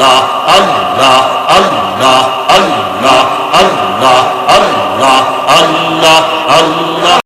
啊。